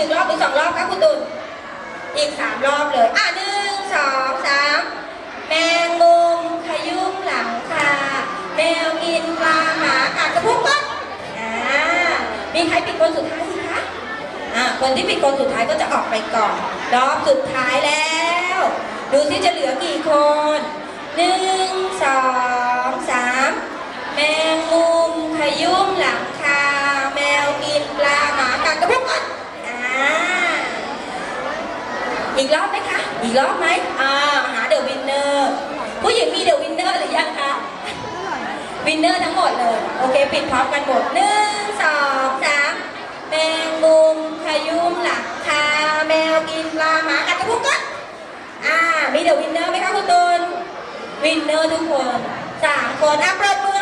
หนึ่งรอบหรือสองรอบคะคุณตุลอีกสามรอบเลย อะหนึ่งสองสามแมงมุมขยุ่มหลังคาแมวกินปลาหมากัดกระพุ้งก้นอ่ามีใครปิดคนสุดท้ายสิคะอ่าคนที่ปิดคนสุดท้ายก็จะออกไปก่อนรอบสุดท้ายแล้ว ดูที่จะเหลือกี่คนหนึ่ง อีกรอบไหมคะ อีกรอบไหมอ่าหาเดอะวินเนอร์ผู้หญิงมีเดอะวินเนอร์หรือยังคะวินเนอร์ทั้งหมดเลย โอเค ปิดพร้อมกันหมดหนึ่งสองสามแมงมุมขยุมหลังคาแมวกินปลาหมากัดกระพุ้งก็อ่ามีเดอะวินเนอร์ไหมคะคุณตูนวินเนอร์ทุกคนสามคนอะปรบมือ